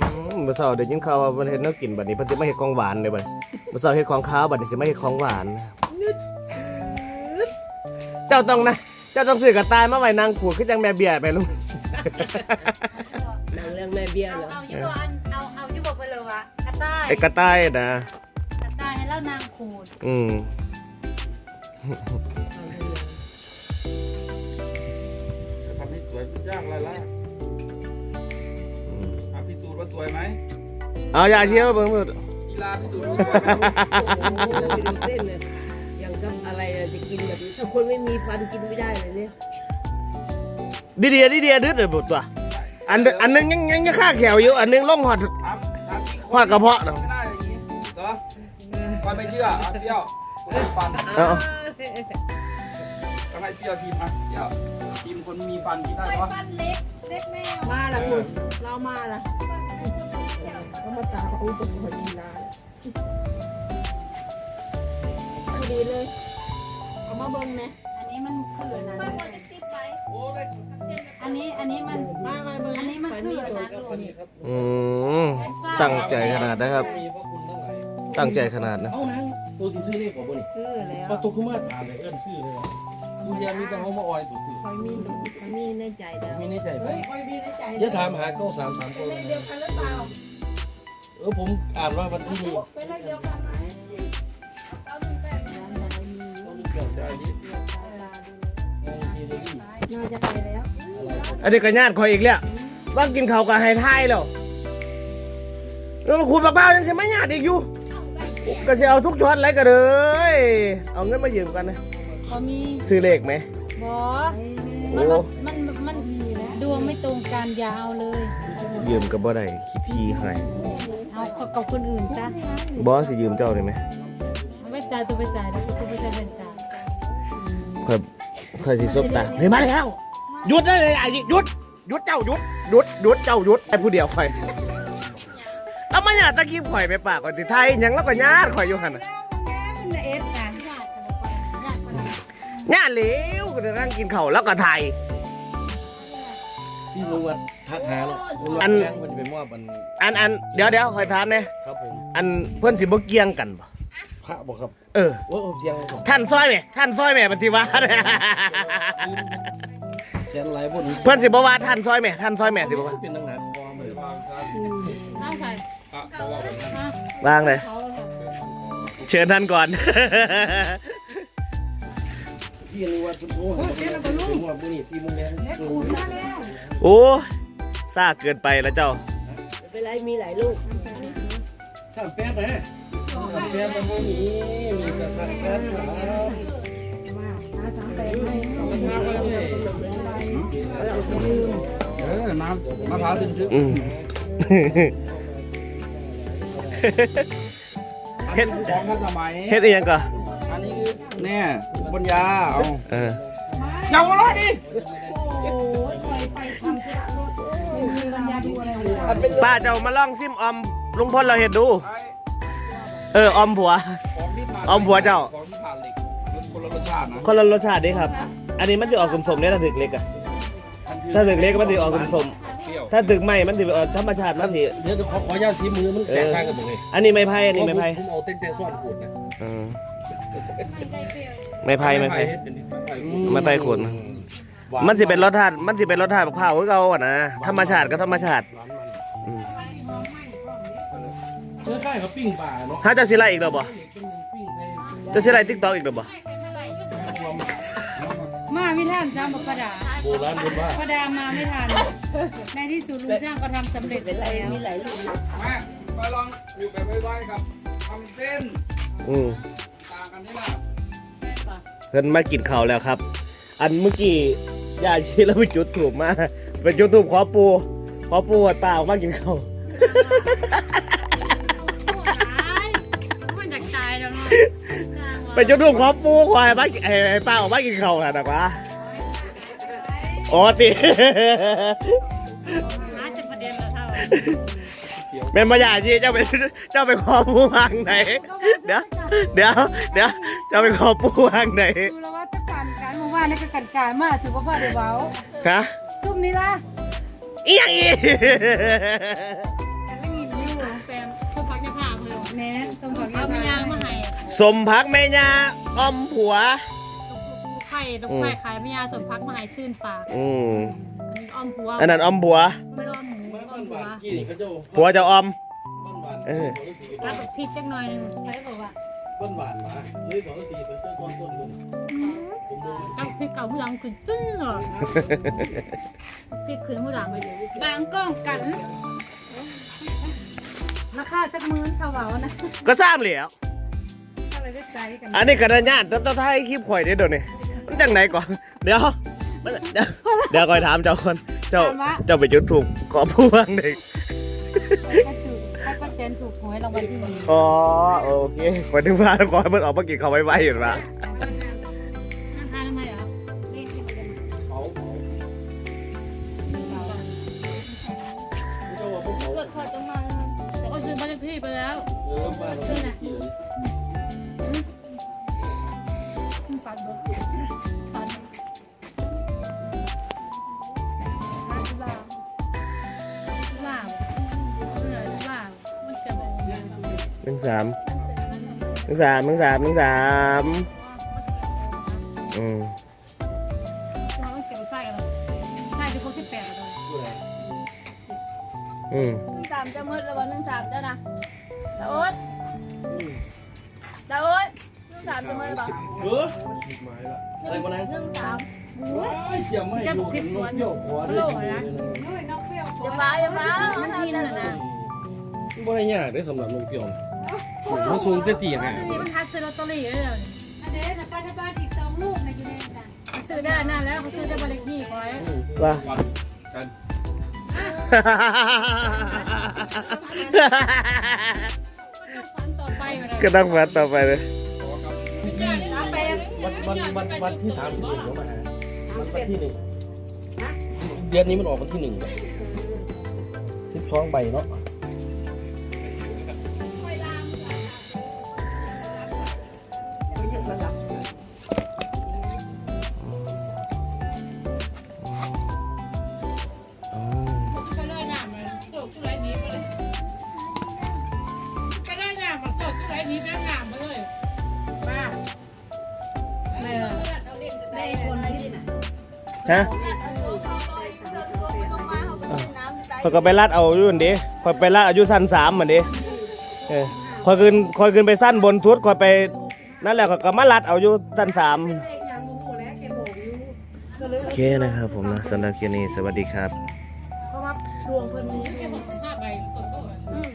อืมมื่อเช้าได้ยินข่าวว่าเพิ่นเฮ็ดแนวกินบัดนี้เพิ่นสิมาเฮ็ดของหวานเลยบัดนี้มื่อเช้าเฮ็ดของคาวบัดนี้สิมาเฮ็ดของหวาน เจ้าต้องนะ เจ้าต้องซื้อกระต่ายมาไว้นางขูดคือจังแม่เบี้ยไปลุงหนังเรื่องแม่เบี้ยเหรอเอาอยู่บ่อันเอาเอาอยู่บ่ไปเลยวะกระต่ายไอ้กระต่ายนะกระต่ายให้เล่านางขูดอืม วยยากอะไรล่ะอืมอะพิสูจน์ว่าสวยไหมเอาอย่าเชียวเบิ่งเบิ่งกีฬาพิสูจน์ว่าสวยไหมเราไปดูเส้นเลยอย่างกับอะไรอะจะกินแบบนี้ถ้าคนไม่มีฟันกินไม่ได้เลยเนี่ยดีเดียดีเดียดึดเลยบุตัวอันอันหนึงยังยังยังข้าแขวอยู่อันหนึงลงหอดถามถามจริงหอดกระเพาะไม่ได้อย่างนี้เหรอฟันไม่เชื่ออะเที่ยวฟันเอา ต้องให้เที่ยวทีมอะเที่ยวทีมคนมีฟันที่ได้ปะฟันเล็ก เล็กแมวมาละคุณเรามาละเขามาตาเขาตรงพอดีลาพอดีเลย เอามาเบิ้งนะอันนี้มันคืออะไรไม่ควรจะติดไปโอ้ได้อันนี้อันนี้มันมามาเบิ้งอันนี้มันคืออะไรครับวันนี้ครับอืมตั้งใจขนาดนะครับมีพระคุณทั้งหลายตั้งใจขนาดนะเอานางตัวที่ซื้อเลขกว่าบ่นี่ซื้อแล้วประตูขึ้นมาถามเลยเอิ้นชื่อเลยวะ กูเรียนมีแต่เขามาออยตัวซื้อคอยมีคอยมีในใจแล้วมีในใจไหมเฮ้ยคอยดีในใจอย่าถามหาเก้าสามสามคนเดียวกันหรือเปล่าเออผมอ่านว่าวันที่นี้เป็นเลขเดียวกันไหมเอาหนึ่งแปดต้องมีเกี่ยวใจนี้เออดีเลยดีน่าจะไปแล้วอันนี้ก็ญาติคอยอีกแล้วว่ากินเขากับไฮไทยแล้วแล้วมาขูดบักเบ้ายังสิมาญาติอีกอยู่ก็สิเอาทุกช็อตเลยก็เลยเอาเงินมายืมกันนะ พอมีซื้อเลขไหมบอโอ้มันมันมันดวงไม่ตรงกันอยาวเลยยืมกับบ่ได้คิดทีให้เอากับคนอื่นจ้ะบอสสิยืมเจ้าได้ไหมเอาไปจ่ายตัวไปจ่ายแล้วตัวไปจ่ายเป็นจ่ายค่อยค่อยสิซบตาเฮ้ยมาแล้วหยุดได้เลยไอ้หยุดหยุดเจ้าหยุดหยุดหยุดเจ้าหยุดไอ้ผู้เดียวค่อยเอามาญาติตะกี้ข่อยไปปากก่อนที่ไทยหยังแล้วก็ญาติข่อยอยู่หั่นน่ะมันเอฟกั นญาติเหลวก็จะนั่งกินข้าวแล้วก็ไทยพี่รู้ว่าทักหาเนาะอัน แรงมันจะไปมอบอันอันอันเดี๋ยวเดี๋ยวข่อยถามเนี่ยครับผมอันเพิ่นสิบ่เกี่ยงกันบ่พระบอกครับเออ โอ้โหเสียงผมท่านซอยแม่ท่านซอยแม่ปฏิวัติเสียงไหลพวกนี้เพิ่นสิบ่ว่าท่านซอยแม่ท่านซอยแม่สิบ่ว่าเป็นนังหนาคอมือเอาใส่วางเลยเชิญท่านก่อน พี่นึกว่าคุณโอ้โหเป็นมอบพวกนี้สี่โมงแรงโอ้ซ่าเกินไปแล้วเจ้าไม่เป็นไรมีหลายลูกสามแป๊บนะสามแป๊บมันไม่มีมีแต่สามแป๊บนะเออน้ำมะพร้าวถึงทึบอืมเฮ็ดของทันสมัยเฮ็ดอีหยังก่อน อันนี้คือแน่บนยาเอาเออเงาร้อยดิป้าเจ้ามาลองซิมออมลุงพลเราเห็นดู เออออมผัวของที่ผ่านเอาผัวเจ้า ของที่ผ่านเหล็กมันคนละรสชาตินะคนละรสชาติเด้ครับ อันนี้มันจะออกสมๆเนี่ยถ้าถึกเล็กอะถ้าถึกเล็กมันจะออกสมเปรี้ยวๆถ้าถึกใหม่มันจะออกธรรมชาติมันสิเดี๋ยวขอขออนุญาตชี้มือมันแตกต่างกันหมดเลยอันนี้ไม้ไผ่อันนี้ไม้ไผ่ผมเอาเต้นเต้นซ่อนขูดนะเออ ไม้ไผ่ไม้ไผ่ ไม้ไผ่ขูดมันสิเป็นรสชาติมันสิเป็นรสชาติมะพร้าวคือเก่าอะนะธรรมชาติก็ธรรมชาติเชื้อค่ายเขาปิ้งป่าเนาะถ้าเจ้าสิไล่อีกแล้วบ่ปิ้งให้เจ้าสิไล่ TikTok อีกแล้วบ่มาไม่ทันจ้าบอกประดาโบราณคนว่าประดามาไม่ทัน ในที่สุดลุงจ้างก็ทำสำเร็จเป็นไรแล้วมีหลายลูกมามาลองอยู่แบบไว้ๆครับทำเส้น อืม ต่างกันนี่แหละเพิ่นมากินข้าวแล้วครับ อันเมื่อกี้ยาชีแล้วไปจุดถูกมาเป็นจุดถูกขอปู ขอปูให้ป้าออกมากินข้าวมันอยากตายแล้วเนาะเป็นจุดถูกขอปูขอให้ป้าให้ให้ป้าออกมากินข้าวนะวะอ๋อติ หาจะประเด็นแล้วเท่าเป็นมายาชีเจ้าไปเจ้าไปขอปูวางไหน เดี๋ยวเดี๋ยวเดี๋ยวเจ้าไปขอปูวางไหนดูแล้วว่าตะการการเมื่อวว่านี่ก็กันกายมากถือว่าพ่อเดี๋ยวเบาฮะซุ่มนี้ล่ะอีหยังอีกันละงินอยู่แฟนคือพักจะพาเพื่อนแม่สมบัติเอามายางมาให้สมพักแม่ยาออมผัวลูกไข่ลูกไข่ขายมายาสมพักมาให้ซื่นปากอืมอันนี้อ้อมผัวอันนั้นออมผัวไม่ได้อ้อมหมูมาอ้อบ้ามนผัวบานกี่นี่เขาเจ้าผัวจะออม บ้านบานเออรับพริกจักหน่อยหนึงใครบอกว่าบ้านบานมาเลยสองสี่ไปเจ้าต้นต้นมึงผมดูกับพริกเก่าผู้หลังขึ้นจึ้งเหรอพริกขึ้นผู้หลังไปเลยบางกล้องกันราคาสักหมื่นเขาเบานะก็ทราบเหลียวก็เลยได้ใจกันอันนี้กระดานต้องต้องถ่ายคลิปข่อยได้อเดี๋ยวนี้มันจังไหนก่อนเดี๋ยวมันเดี๋ยวเดี๋ยวคอยถามเจ้าคน เจ้าเจ้าไปจุดถูกขอผู้ว่างหนึ่งก็ถูกให้ป้าเจนถูกหวยรางวัลที่หนึ่งอ๋อโอเคขอถึงว่าขอให้มันออกมากินเขาไว้ไว้เห็นปะทานทำไมอะเขาเขาเจ้าว่าพวกเขาเกิดข นึ่งสามหนึ่งสามหนึ่งสามหนึ่งสามอืมเราต้องเก็บไส้กันเลยไส้ที่ครบที่แปดเลยอืมหนึ่งสามจะมืดแล้ววันหนึ่งสามเจ้านะดาโอ๊ตดาโอ๊ตหนึ่งสามจะมืดแล้วเออหมายละอะไรก็นั้นหนึ่งสามว้ายเกี่ยมไม่อยู่กันนกเกี่ยวหัวด้วยเฮ้ยนกเปรี้ยวอย่าฟ้าอย่าฟ้ามันทินอะนะบ่ได้ยากได้สำหรับนกเกี่ยว มันสูงเตี้ยทีฮะนี้มันทัดซื้อลอตเตอรี่เลยอันเดนป้าที่บ้านอีกสองลูกในอยู่ในกันเขาซื้อได้นานแล้วเขาซื้อได้บ้านเลขที่ไว้ว่า กันฝันต่อไปมาเลยก็ต้องฟัดต่อไปเลยสามแปดวันวันวันวันที่สามสิบเอ็ดเดี๋ยวมาหาวันที่หนึ่งเดือนนี้มันออกวันที่หนึ่งสิบสองใบเนาะ ใจคอยก็ไปลาดเอาอยู่นั่นดิคอยไปลาดอายุสั้นสามเหมือนดิเออคอยขึ้นคอยขึ้นไปสั้นบนทุดคอยไปนั่นแหละข้อยก็มาลัดเอาอยู่สั้นสาม โอเคนะครับผมนะสำหรับคลิปนี้สวัสดีครับ เพราะว่าดวงเพิ่นนี้